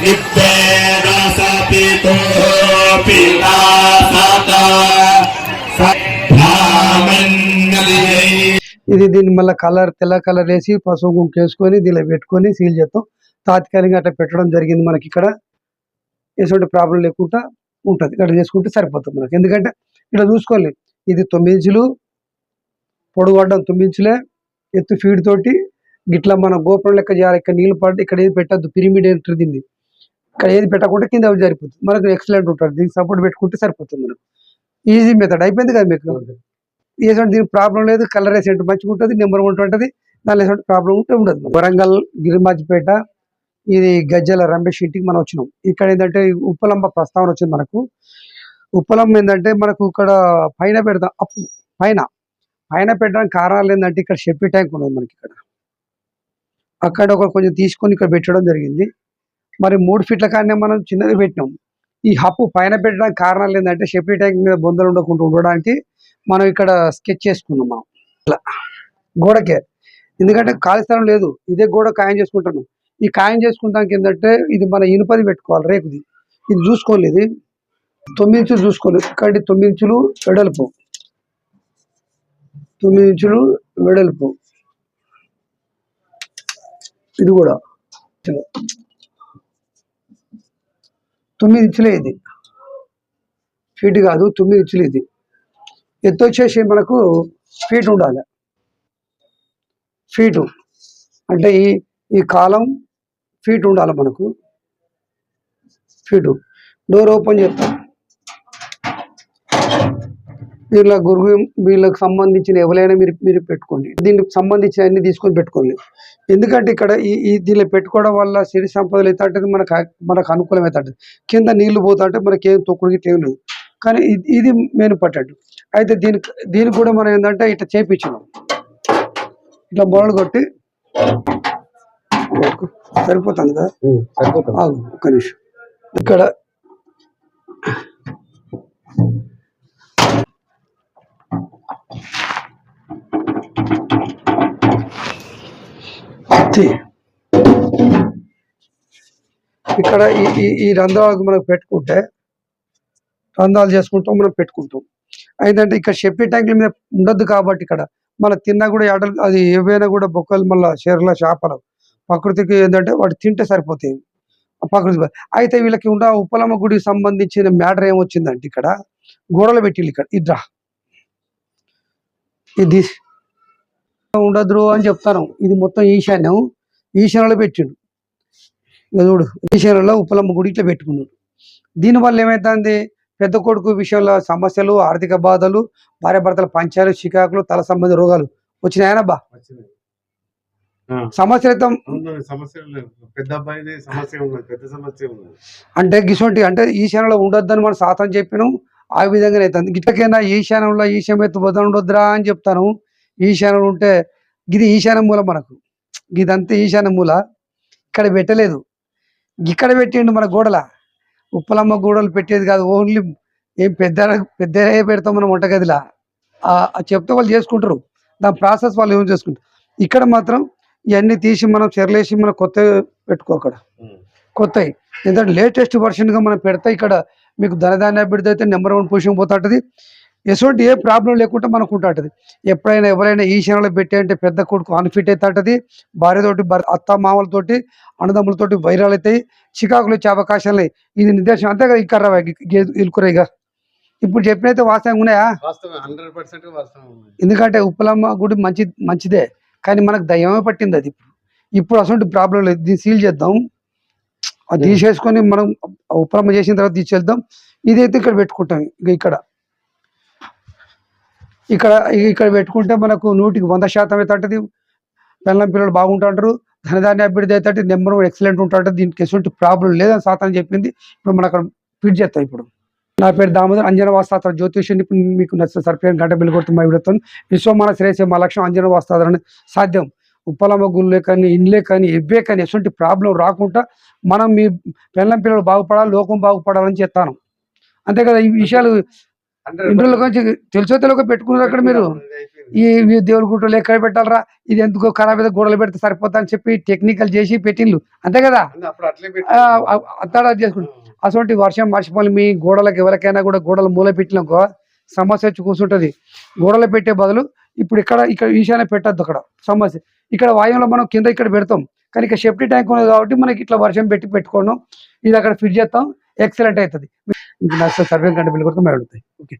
ఇది దీన్ని మళ్ళీ కలర్ తెల్ల కలర్ వేసి పసుపు కుంకుమ వేసుకొని దీనిలో పెట్టుకొని సీల్ చేస్తాం తాత్కాలికంగా అట్లా పెట్టడం జరిగింది మనకి ఇక్కడ. ఎటువంటి ప్రాబ్లం లేకుండా ఉంటుంది. ఇక్కడ చేసుకుంటే సరిపోతుంది మనకి. ఎందుకంటే ఇక్కడ చూసుకోవాలి ఇది తొమ్మిది ఇంచులు పొడవు అడ్డం తొమ్మిది ఇంచులే. ఎత్తు ఫీడ్ తోటి గిట్లా మన గోపురం లెక్క చేయాలి ఇక్కడ నీళ్ళు పడి ఇక్కడ ఏది పెట్టద్దు. పిరిమిడ్ ఏంటారు దీన్ని. ఇక్కడ ఏది పెట్టకుండా కింద అవి సరిపోతుంది. మనకు ఎక్సలెంట్ ఉంటుంది. దీనికి సపోర్ట్ పెట్టుకుంటే సరిపోతుంది మనకు. ఈజీ మెథడ్ అయిపోయింది కదా మీకు? వేసంటే దీనికి ప్రాబ్లం లేదు. కలర్ వేసేంటి మంచిగా ఉంటుంది. నెంబర్ వన్ ఉంటుంది. దానిలో వేసంటే ప్రాబ్లం ఉంటే ఉండదు. వరంగల్ గిరిమాజిపేట ఇది గజ్జల రమేష్ ఇంటికి మనం వచ్చినాం. ఇక్కడ ఏంటంటే ఉప్పలంబ ప్రస్తావన వచ్చింది మనకు. ఉప్పలంబ ఏంటంటే మనకు ఇక్కడ పైన పెడతాం. అప్పు పైన. పైన పెట్టడానికి కారణాలు ఏంటంటే ఇక్కడ షెప్పి ట్యాంక్ ఉన్నది మనకి ఇక్కడ. అక్కడ ఒక కొంచెం తీసుకొని ఇక్కడ పెట్టడం జరిగింది. మరి మూడు ఫీట్ల కానీ మనం చిన్నది పెట్టినాం. ఈ హప్పు పైన పెట్టడానికి కారణాలు ఏంటంటే షెప్పి ట్యాంక్ మీద బొందలు ఉండకుండా ఉండడానికి మనం ఇక్కడ స్కెచ్ చేసుకున్నాం మనం. ఇలా గోడకే. ఎందుకంటే ఖాళీ స్థలం లేదు. ఇదే గోడ ఖాయం చేసుకుంటాను. ఈ ఖాయం చేసుకుంటానికి ఏంటంటే ఇది మన ఇనుపది పెట్టుకోవాలి రేకుది. ఇది చూసుకోలేదు. తొమ్మిది ఇంచులు చూసుకోలేదు. ఇక్కడ తొమ్మిది ఇంచులు వెడల్పు. తొమ్మిది ఇంచులు వెడల్పు. ఇది కూడా. తొమ్మిది ఇంచులే ఇది. ఫీట్ కాదు తొమ్మిది ఇంచులు ఇది. ఎత్తు వచ్చేసి మనకు ఫీట్ ఉండాలి. ఫీటు. అంటే ఈ ఈ కాలం ఫీట్ ఉండాలి మనకు. ఫీటు. డోర్ ఓపెన్ చేస్తాం. వీళ్ళ గురువు వీళ్ళకి సంబంధించిన ఎవరైనా మీరు మీరు పెట్టుకోండి. దీనికి సంబంధించిన అన్ని తీసుకొని పెట్టుకోండి. ఎందుకంటే ఇక్కడ ఈ ఈ దీనిలో పెట్టుకోవడం వల్ల సిరి సంపదలు అవుతుంటుంది మనకు మనకు అనుకూలం అవుతుంటుంది కింద నీళ్ళు పోతుంటే మనకి ఏం తొక్కుడు గిట్ల ఏం లేదు కానీ ఇది ఇది మెయిన్ పట్టాడు అయితే దీనికి దీనికి కూడా మనం ఏంటంటే ఇట్లా చేపించినాం ఇట్లా మొదలు కొట్టి సరిపోతుంది? కదా ఆగు ఒక్క నిమిషం. ఇక్కడ తీ. ఇక్కడ ఈ ఈ రంధ్రాలకు మనం పెట్టుకుంటే రంధ్రాలు చేసుకుంటాం మనం పెట్టుకుంటాం. ఏంటంటే ఇక్కడ చెప్పి ట్యాంకుల మీద ఉండొద్దు కాబట్టి ఇక్కడ మన తిన్నా కూడా ఎడలు అది ఏవైనా కూడా బొక్కలు మళ్ళీ చీరల చేపలు ప్రకృతికి ఏంటంటే వాటి తింటే సరిపోతాయి. ప్రకృతి అయితే వీళ్ళకి ఉన్న ఉప్పలమ్మ గుడికి సంబంధించిన మ్యాటర్ ఏమొచ్చిందంటే ఇక్కడ గోడలు పెట్టిళ్ళు ఇక్కడ. ఇద్రా. ఇది ఉండదురు అని చెప్తాను. ఇది మొత్తం ఈశాన్యం. ఈశాన్యంలో పెట్టిండు. చూడు ఈశాన్యంలో ఉప్పలమ్మ గుడి ఇట్లా పెట్టుకున్నాడు. దీనివల్ల ఏమైతుంది పెద్ద కొడుకు విషయంలో సమస్యలు ఆర్థిక బాధలు భార్య భర్తల పంచాలు చికాకులు తల సంబంధి రోగాలు వచ్చినాయనబ్బా వచ్చినాయి. సమస్యలు అయితే ఉన్నది సమస్యలు లేవు. పెద్ద అబ్బాయిది సమస్య ఉన్నది పెద్ద సమస్య ఉన్నది. అంటే గిసొంటి అంటే ఈశాన్యంలో ఉండొద్దని మనం సాతం చెప్పినాం. ఆ విధంగానే అవుతుంది. గిట్లకైనా ఈశాన్యంలో ఈశాన్యం ఎత్తు ఉండొద్దురా అని చెప్తాను. ఈశాన్యం ఉంటే ఇది ఈశాన్య మూల మనకు. ఇదంతా ఈశాన్య మూల. ఇక్కడ పెట్టలేదు. ఇక్కడ పెట్టిండు మన గోడల. ఉప్పలమ్మ గోడలు పెట్టేది కాదు ఓన్లీ ఏం పెద్ద పెద్ద పెడతాం మనం వంటగదిలా. చెప్తే వాళ్ళు చేసుకుంటారు. దాని ప్రాసెస్ వాళ్ళు ఏం చేసుకుంటారు? ఇక్కడ మాత్రం ఇవన్నీ తీసి మనం చెరలేసి మనం కొత్త పెట్టుకో అక్కడ. కొత్తవి ఎందుకంటే లేటెస్ట్గా మనం పెడితే ఇక్కడ మీకు ధనధాన్య అభివృద్ధి అయితే నెంబర్ వన్ పొజిషన్ పోతుంటది. ఎటువంటి ఏ ప్రాబ్లం లేకుండా మనకు ఉంటుంటది ఎప్పుడైనా ఎవరైనా ఈ క్షణంలో పెట్టి అంటే పెద్ద కొడుకు అన్ఫిట్ అవుతుంటది భార్యతోటి అత్త మామలతోటి అన్నదమ్ములతోటి వైరాలు అవుతాయి చికాకులు వచ్చే అవకాశాలు. ఇది నిర్దేశం. అంతే కదా ఇక్కడ ఇల్లుకురేగా ఇప్పుడు చెప్పినైతే వాస్తవంగా ఉన్నాయా? ఎందుకంటే ఉప్పలమ్మ గుడి మంచి మంచిదే. కానీ మనకు దయ్యమే పట్టింది అది ఇప్పుడు. ఇప్పుడు అసలు ప్రాబ్లం లేదు. దీన్ని సీల్ చేద్దాం. అది తీసేసుకొని మనం ఉప్పలమ్మ చేసిన తర్వాత తీసేద్దాం ఇదైతే ఇక్కడ పెట్టుకుంటాం ఇక ఇక్కడ. ఇక్కడ ఇక్కడ పెట్టుకుంటే మనకు నూటికి వంద శాతం అవుతుంటది పిల్లల పిల్లలు బాగుంటుంటారు ధనధాన్య అభివృద్ధి అయితే నెంబర్ వన్ ఎక్సలెంట్ ఉంటుంటుంది దీనికి ఎటువంటి ప్రాబ్లం లేదని సాతాన్ని చెప్పింది. ఇప్పుడు మనం అక్కడ ఫిట్ చేస్తాం ఇప్పుడు. నా పేరు దామోదర్ అంజన వాస్తాత్ర జ్యోతిష్యం ఇప్పుడు మీకు నచ్చిన సర్పేరు గంట బిల్లు కొడుతున్న విడతాం విశ్వమాన శ్రేయసే మా లక్ష్యం అంజన వాస్తాదరని సాధ్యం. ఉప్పలమ్మ గుళ్ళే కానీ ఇండ్లే కానీ ఎవ్వే కానీ ఎటువంటి ప్రాబ్లం రాకుండా మనం మీ పిల్లల పిల్లలు బాగుపడాలి లోకం బాగుపడాలని చెప్తాను. అంతే కదా ఈ విషయాలు ఇంట్లో గురించి తెలుసో తెలియక పెట్టుకున్నారు అక్కడ మీరు. ఈ దేవుడి గుట్టలు ఎక్కడ పెట్టాలరా? ఇది ఎందుకో ఖరాబ్ అయితే గోడలు పెడితే సరిపోతా అని చెప్పి టెక్నికల్ చేసి పెట్టిండ్లు. అంతే కదా? అత్తడా చేసుకుంటాం అటువంటి వర్షం వర్షపాలు మీ గోడలకు ఎవరికైనా కూడా గోడలు మూల పెట్టినాకో సమస్య వచ్చి కూర్చుంటది గోడలు పెట్టే బదులు ఇప్పుడు ఇక్కడ ఇక్కడ ఈశాన్య పెట్టద్దు అక్కడ. సమస్య. ఇక్కడ వాయువులో మనం కింద ఇక్కడ పెడతాం. కానీ ఇక్కడ సేఫ్టీ ట్యాంక్ ఉన్నది కాబట్టి మనకి ఇట్లా వర్షం పెట్టి పెట్టుకోవడం ఇది అక్కడ ఫిట్ చేస్తాం. ఎక్సలెంట్ అవుతుంది. మీకు నచ్చ సర్వే కంటే బిల్ కూడా మేము అడుగుతాయి. ఓకే